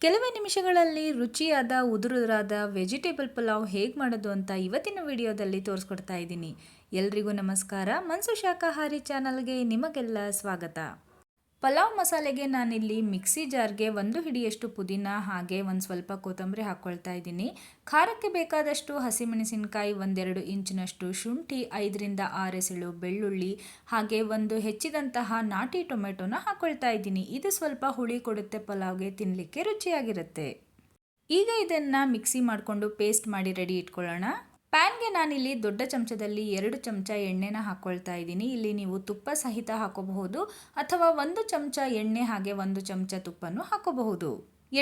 ಕೆಲವೇ ನಿಮಿಷಗಳಲ್ಲಿ ರುಚಿಯಾದ ಉದುರುದರಾದ ವೆಜಿಟೇಬಲ್ ಪಲಾವ್ ಹೇಗೆ ಮಾಡೋದು ಅಂತ ಇವತ್ತಿನ ವಿಡಿಯೋದಲ್ಲಿ ತೋರಿಸ್ಕೊಡ್ತಾ ಇದ್ದೀನಿ. ಎಲ್ರಿಗೂ ನಮಸ್ಕಾರ. ಮನ್ಸು ಶಾಖಾಹಾರಿ ಚಾನಲ್ಗೆ ನಿಮಗೆಲ್ಲ ಸ್ವಾಗತ. ಪಲಾವ್ ಮಸಾಲೆಗೆ ನಾನಿಲ್ಲಿ ಮಿಕ್ಸಿ ಜಾರ್ಗೆ ಒಂದು ಹಿಡಿಯಷ್ಟು ಪುದೀನ ಹಾಗೆ ಒಂದು ಸ್ವಲ್ಪ ಕೊತ್ತಂಬರಿ ಹಾಕ್ಕೊಳ್ತಾ ಇದ್ದೀನಿ. ಖಾರಕ್ಕೆ ಬೇಕಾದಷ್ಟು ಹಸಿಮೆಣಸಿನಕಾಯಿ ಒಂದೆರಡು ಇಂಚಿನಷ್ಟು ಶುಂಠಿ, ಐದರಿಂದ ಆರು ಎಸಳು ಬೆಳ್ಳುಳ್ಳಿ ಹಾಗೆ ಒಂದು ಹೆಚ್ಚಿದಂತಹ ನಾಟಿ ಟೊಮೆಟೊನ ಹಾಕ್ಕೊಳ್ತಾ ಇದ್ದೀನಿ. ಇದು ಸ್ವಲ್ಪ ಹುಳಿ ಕೊಡುತ್ತೆ, ಪಲಾವ್ಗೆ ತಿನ್ನಲಿಕ್ಕೆ ರುಚಿಯಾಗಿರುತ್ತೆ. ಈಗ ಇದನ್ನು ಮಿಕ್ಸಿ ಮಾಡಿಕೊಂಡು ಪೇಸ್ಟ್ ಮಾಡಿ ರೆಡಿ ಇಟ್ಕೊಳ್ಳೋಣ. ಪ್ಯಾನ್ಗೆ ನಾನಿಲ್ಲಿ ದೊಡ್ಡ ಚಮಚದಲ್ಲಿ ಎರಡು ಚಮಚ ಎಣ್ಣೆನ ಹಾಕ್ಕೊಳ್ತಾ ಇದ್ದೀನಿ. ಇಲ್ಲಿ ನೀವು ತುಪ್ಪ ಸಹಿತ ಹಾಕೋಬಹುದು ಅಥವಾ ಒಂದು ಚಮಚ ಎಣ್ಣೆ ಹಾಗೆ ಒಂದು ಚಮಚ ತುಪ್ಪನ್ನು ಹಾಕೋಬಹುದು.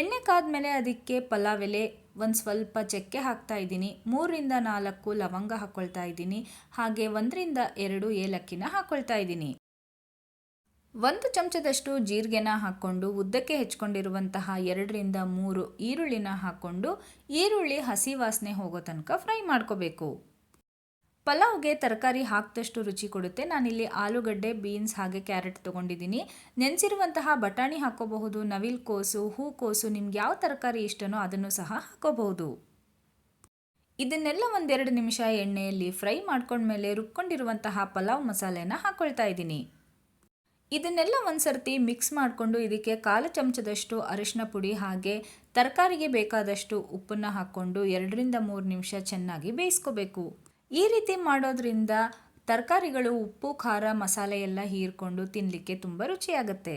ಎಣ್ಣೆ ಕಾದ್ಮೇಲೆ ಅದಕ್ಕೆ ಪಲಾವ್ ಎಲೆ ಒಂದು ಸ್ವಲ್ಪ ಚಕ್ಕೆ ಹಾಕ್ತಾ ಇದ್ದೀನಿ. ಮೂರರಿಂದ ನಾಲ್ಕು ಲವಂಗ ಹಾಕ್ಕೊಳ್ತಾ ಇದ್ದೀನಿ. ಹಾಗೆ ಒಂದರಿಂದ ಎರಡು ಏಲಕ್ಕಿನ ಹಾಕ್ಕೊಳ್ತಾ ಇದ್ದೀನಿ. ಒಂದು ಚಮಚದಷ್ಟು ಜೀರಿಗೆನ ಹಾಕ್ಕೊಂಡು ಉದ್ದಕ್ಕೆ ಹೆಚ್ಕೊಂಡಿರುವಂತಹ ಎರಡರಿಂದ ಮೂರು ಈರುಳ್ಳಿನ ಹಾಕ್ಕೊಂಡು ಈರುಳ್ಳಿ ಹಸಿ ವಾಸನೆ ಹೋಗೋ ತನಕ ಫ್ರೈ ಮಾಡ್ಕೋಬೇಕು. ಪಲಾವ್ಗೆ ತರಕಾರಿ ಹಾಕಿದಷ್ಟು ರುಚಿ ಕೊಡುತ್ತೆ. ನಾನಿಲ್ಲಿ ಆಲೂಗಡ್ಡೆ, ಬೀನ್ಸ್ ಹಾಗೆ ಕ್ಯಾರೆಟ್ ತೊಗೊಂಡಿದ್ದೀನಿ. ನೆನೆಸಿರುವಂತಹ ಬಟಾಣಿ ಹಾಕೋಬಹುದು, ನವಿಲ್ ಕೋಸು ಹೂಕೋಸು ನಿಮ್ಗೆ ಯಾವ ತರಕಾರಿ ಇಷ್ಟನೋ ಅದನ್ನು ಸಹ ಹಾಕೋಬಹುದು. ಇದನ್ನೆಲ್ಲ ಒಂದೆರಡು ನಿಮಿಷ ಎಣ್ಣೆಯಲ್ಲಿ ಫ್ರೈ ಮಾಡ್ಕೊಂಡ್ಮೇಲೆ ರುಬ್ಕೊಂಡಿರುವಂತಹ ಪಲಾವ್ ಮಸಾಲೆನ ಹಾಕ್ಕೊಳ್ತಾ ಇದ್ದೀನಿ. ಇದನ್ನೆಲ್ಲ ಒಂದು ಸರ್ತಿ ಮಿಕ್ಸ್ ಮಾಡಿಕೊಂಡು ಇದಕ್ಕೆ ಕಾಲು ಚಮಚದಷ್ಟು ಅರಿಶಿನ ಪುಡಿ ಹಾಗೆ ತರಕಾರಿಗೆ ಬೇಕಾದಷ್ಟು ಉಪ್ಪನ್ನು ಹಾಕ್ಕೊಂಡು ಎರಡರಿಂದ ಮೂರು ನಿಮಿಷ ಚೆನ್ನಾಗಿ ಬೇಯಿಸ್ಕೋಬೇಕು. ಈ ರೀತಿ ಮಾಡೋದ್ರಿಂದ ತರಕಾರಿಗಳು ಉಪ್ಪು, ಖಾರ, ಮಸಾಲೆ ಎಲ್ಲ ಹೀರ್ಕೊಂಡು ತಿನ್ನಲಿಕ್ಕೆ ತುಂಬ ರುಚಿಯಾಗುತ್ತೆ.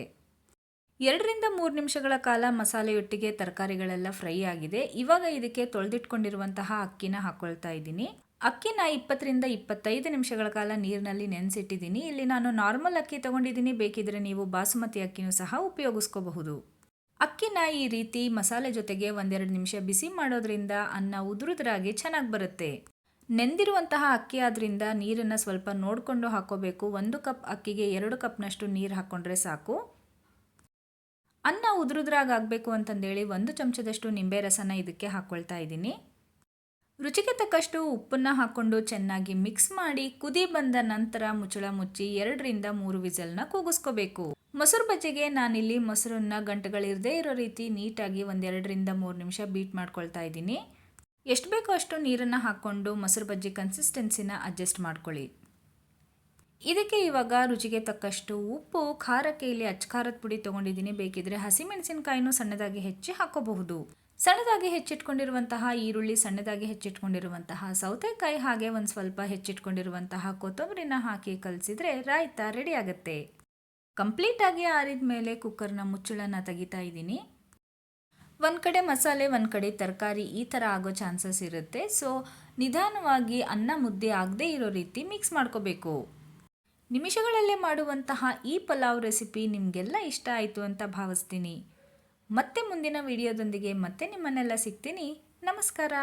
ಎರಡರಿಂದ ಮೂರು ನಿಮಿಷಗಳ ಕಾಲ ಮಸಾಲೆಯೊಟ್ಟಿಗೆ ತರಕಾರಿಗಳೆಲ್ಲ ಫ್ರೈ ಆಗಿದೆ. ಇವಾಗ ಇದಕ್ಕೆ ತೊಳೆದಿಟ್ಕೊಂಡಿರುವಂತಹ ಅಕ್ಕಿನ ಹಾಕ್ಕೊಳ್ತಾ ಇದ್ದೀನಿ. ಅಕ್ಕಿನ ಇಪ್ಪತ್ತರಿಂದ ಇಪ್ಪತ್ತೈದು ನಿಮಿಷಗಳ ಕಾಲ ನೀರಿನಲ್ಲಿ ನೆನೆಸಿಟ್ಟಿದ್ದೀನಿ. ಇಲ್ಲಿ ನಾನು ನಾರ್ಮಲ್ ಅಕ್ಕಿ ತಗೊಂಡಿದ್ದೀನಿ. ಬೇಕಿದ್ರೆ ನೀವು ಬಾಸುಮತಿ ಅಕ್ಕಿನೂ ಸಹ ಉಪಯೋಗಿಸ್ಕೋಬಹುದು. ಅಕ್ಕಿನ ಈ ರೀತಿ ಮಸಾಲೆ ಜೊತೆಗೆ ಒಂದೆರಡು ನಿಮಿಷ ಬಿಸಿ ಮಾಡೋದ್ರಿಂದ ಅನ್ನ ಉದುರುದ್ರಾಗಿ ಚೆನ್ನಾಗಿ ಬರುತ್ತೆ. ನೆಂದಿರುವಂತಹ ಅಕ್ಕಿ ಆದ್ರಿಂದ ನೀರನ್ನು ಸ್ವಲ್ಪ ನೋಡಿಕೊಂಡು ಹಾಕೋಬೇಕು. ಒಂದು ಕಪ್ ಅಕ್ಕಿಗೆ ಎರಡು ಕಪ್ನಷ್ಟು ನೀರು ಹಾಕ್ಕೊಂಡ್ರೆ ಸಾಕು. ಅನ್ನ ಉದುರುದ್ರಾಗ ಆಗಬೇಕು ಅಂತಂದೇಳಿ ಒಂದು ಚಮಚದಷ್ಟು ನಿಂಬೆ ರಸನ ಇದಕ್ಕೆ ಹಾಕ್ಕೊಳ್ತಾ ಇದ್ದೀನಿ. ರುಚಿಗೆ ತಕ್ಕಷ್ಟು ಉಪ್ಪನ್ನು ಹಾಕ್ಕೊಂಡು ಚೆನ್ನಾಗಿ ಮಿಕ್ಸ್ ಮಾಡಿ ಕುದಿ ಬಂದ ನಂತರ ಮುಚ್ಚಳ ಮುಚ್ಚಿ ಎರಡರಿಂದ ಮೂರು ವಿಸಲ್ನ ಕೂಗಿಸ್ಕೋಬೇಕು. ಮೊಸರು ಬಜ್ಜಿಗೆ ನಾನಿಲ್ಲಿ ಮೊಸರನ್ನ ಗಂಟೆಗಳಿರದೇ ಇರೋ ರೀತಿ ನೀಟಾಗಿ ಒಂದೆರಡರಿಂದ ಮೂರು ನಿಮಿಷ ಬೀಟ್ ಮಾಡ್ಕೊಳ್ತಾ ಇದ್ದೀನಿ. ಎಷ್ಟು ಬೇಕೋ ಅಷ್ಟು ನೀರನ್ನು ಹಾಕ್ಕೊಂಡು ಮೊಸರು ಬಜ್ಜಿ ಕನ್ಸಿಸ್ಟೆನ್ಸಿನ ಅಡ್ಜಸ್ಟ್ ಮಾಡ್ಕೊಳ್ಳಿ. ಇದಕ್ಕೆ ಇವಾಗ ರುಚಿಗೆ ತಕ್ಕಷ್ಟು ಉಪ್ಪು, ಖಾರಕ್ಕೆ ಇಲ್ಲಿ ಅಚ್ಕಾರದ ಪುಡಿ ತೊಗೊಂಡಿದ್ದೀನಿ. ಬೇಕಿದ್ರೆ ಹಸಿಮೆಣಸಿನಕಾಯಿನೂ ಸಣ್ಣದಾಗಿ ಹೆಚ್ಚಿ ಹಾಕೋಬಹುದು. ಸಣ್ಣದಾಗಿ ಹೆಚ್ಚಿಟ್ಕೊಂಡಿರುವಂತಹ ಈರುಳ್ಳಿ, ಸಣ್ಣದಾಗಿ ಹೆಚ್ಚಿಟ್ಕೊಂಡಿರುವಂತಹ ಸೌತೆಕಾಯಿ, ಹಾಗೆ ಒಂದು ಸ್ವಲ್ಪ ಹೆಚ್ಚಿಟ್ಕೊಂಡಿರುವಂತಹ ಕೊತ್ತಂಬರಿನ ಹಾಕಿ ಕಲಸಿದ್ರೆ ರಾಯ್ತ ರೆಡಿ ಆಗುತ್ತೆ. ಕಂಪ್ಲೀಟಾಗಿ ಆರಿದ ಮೇಲೆ ಕುಕ್ಕರ್ನ ಮುಚ್ಚಳನ ತೆಗಿತಾ ಇದ್ದೀನಿ. ಒಂದು ಕಡೆ ಮಸಾಲೆ, ಒಂದು ಕಡೆ ತರಕಾರಿ ಈ ಥರ ಆಗೋ ಚಾನ್ಸಸ್ ಇರುತ್ತೆ. ಸೊ ನಿಧಾನವಾಗಿ ಅನ್ನ ಮುದ್ದೆ ಆಗದೇ ಇರೋ ರೀತಿ ಮಿಕ್ಸ್ ಮಾಡ್ಕೋಬೇಕು. ನಿಮಿಷಗಳಲ್ಲೇ ಮಾಡುವಂತಹ ಈ ಪಲಾವ್ ರೆಸಿಪಿ ನಿಮಗೆಲ್ಲ ಇಷ್ಟ ಆಯಿತು ಅಂತ ಭಾವಿಸ್ತೀನಿ. ಮತ್ತೆ ಮುಂದಿನ ವಿಡಿಯೋದೊಂದಿಗೆ ಮತ್ತೆ ನಿಮ್ಮನ್ನೆಲ್ಲ ಸಿಗ್ತೀನಿ. ನಮಸ್ಕಾರ.